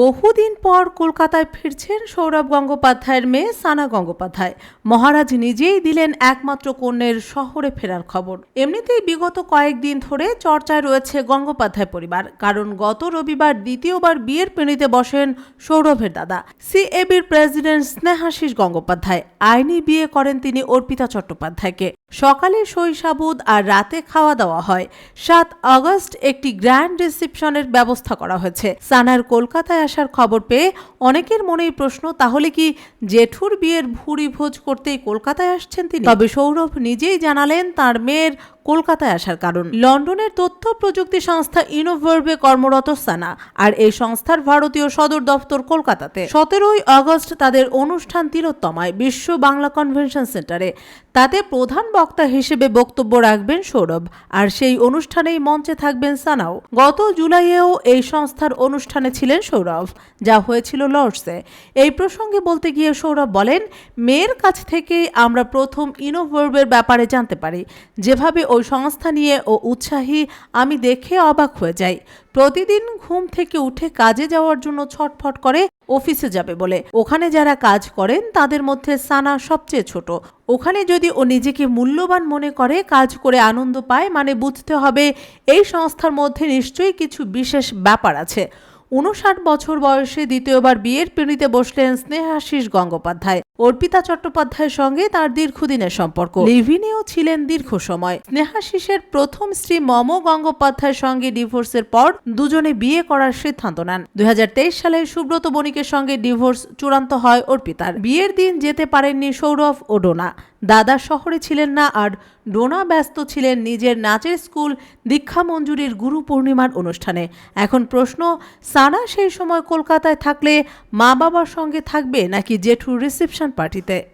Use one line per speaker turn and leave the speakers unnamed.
বহুদিন পর কলকাতায় ফিরছেন সৌরভ গঙ্গোপাধ্যায়ের মেয়ে সানা গঙ্গোপাধ্যায়। মহারাজ নিজেই দিলেন একমাত্র কন্যের শহরে ফেরার খবর। এমনিতেই বিগত কয়েকদিন ধরে চর্চায় রয়েছে গঙ্গোপাধ্যায় পরিবার, কারণ গত রবিবার দ্বিতীয়বার বিয়ের পেণিতে বসেন সৌরভের দাদা, সিএবির প্রেসিডেন্ট স্নেহাশিস গঙ্গোপাধ্যায়। আইনি বিয়ে করেন তিনি অর্পিতা চট্টোপাধ্যায়কে। সকালে শৈশাবুদ আর রাতে খাওয়া দাওয়া হয়। সাত আগস্ট একটি গ্র্যান্ড রিসেপশনের ব্যবস্থা করা হয়েছে। সানার কলকাতায় আসার খবর পেয়ে অনেকের মনেই প্রশ্ন, তাহলে কি জেঠুর বিয়ের ভুরি ভোজ করতেই কলকাতায় আসছেন তিনি? তবে সৌরভ নিজেই জানালেন, তার মেয়ের কলকাতায় আসার কারণ। লন্ডনের তথ্য প্রযুক্তি সংস্থা ইনোভার্ভে কর্মরত সানা আর এই সংস্থার ভারতীয় সদর দপ্তর কলকাতাতে। সতেরোই আগস্ট তাদের অনুষ্ঠান তিলোত্তমায় বিশ্ব বাংলা কনভেনশন সেন্টারে। তাতে প্রধান বক্তা হিসেবে বক্তব্য রাখবেন সৌরভ আর সেই অনুষ্ঠানেই মঞ্চে থাকবেন সানাও। গত জুলাইয়েও এই সংস্থার অনুষ্ঠানে ছিলেন সৌরভ, যা হয়েছিল লর্ডসে। এই প্রসঙ্গে বলতে গিয়ে সৌরভ বলেন, মেয়ের কাছ থেকেই আমরা প্রথম ইনোভার্ভের ব্যাপারে জানতে পারি। যেভাবে ওই সংস্থা নিয়ে ও উৎসাহী, আমি দেখে অবাক হয়ে যাই। প্রতিদিন ঘুম থেকে উঠে কাজে যাওয়ার জন্য ছটফট করে, অফিসে যাবে বলে। ওখানে যারা কাজ করেন, তাদের মধ্যে সানা সবচেয়ে ছোট। ওখানে যদি ও নিজেকে মূল্যবান মনে করে, কাজ করে আনন্দ পায় মানে বুঝতে হবে এই সংস্থার মধ্যে নিশ্চয়ই কিছু বিশেষ ব্যাপার আছে। উনষাট বছর বয়সে দ্বিতীয়বার বিয়ের পিঁড়িতে বসলেন স্নেহাশিস গঙ্গোপাধ্যায়। অর্পিতা চট্টোপাধ্যায়ের সঙ্গে তার দীর্ঘদিনের সম্পর্ক। লিভিনেও ছিলেন দীর্ঘ সময়। স্নেহাশিসের প্রথম স্ত্রী মম গঙ্গোপাধ্যায়ের সঙ্গে ডিভোর্সের পর দুজনে বিয়ে করার সিদ্ধান্ত নেন। দুই হাজার তেইশ সালে সুব্রত বণিকের সঙ্গে ডিভোর্স চূড়ান্ত হয় অর্পিতার। বিয়ের দিন যেতে পারেননি সৌরভ ও ডোনা। দাদা শহরে ছিলেন না আর ডোনা ব্যস্ত ছিলেন নিজের নাচের স্কুল দীক্ষা মঞ্জুরির গুরু পূর্ণিমার অনুষ্ঠানে। এখন প্রশ্ন, সানা সেই সময় কলকাতায় থাকলে মা বাবার সঙ্গে থাকবে নাকি জেঠুর রিসেপশন পার্টিতে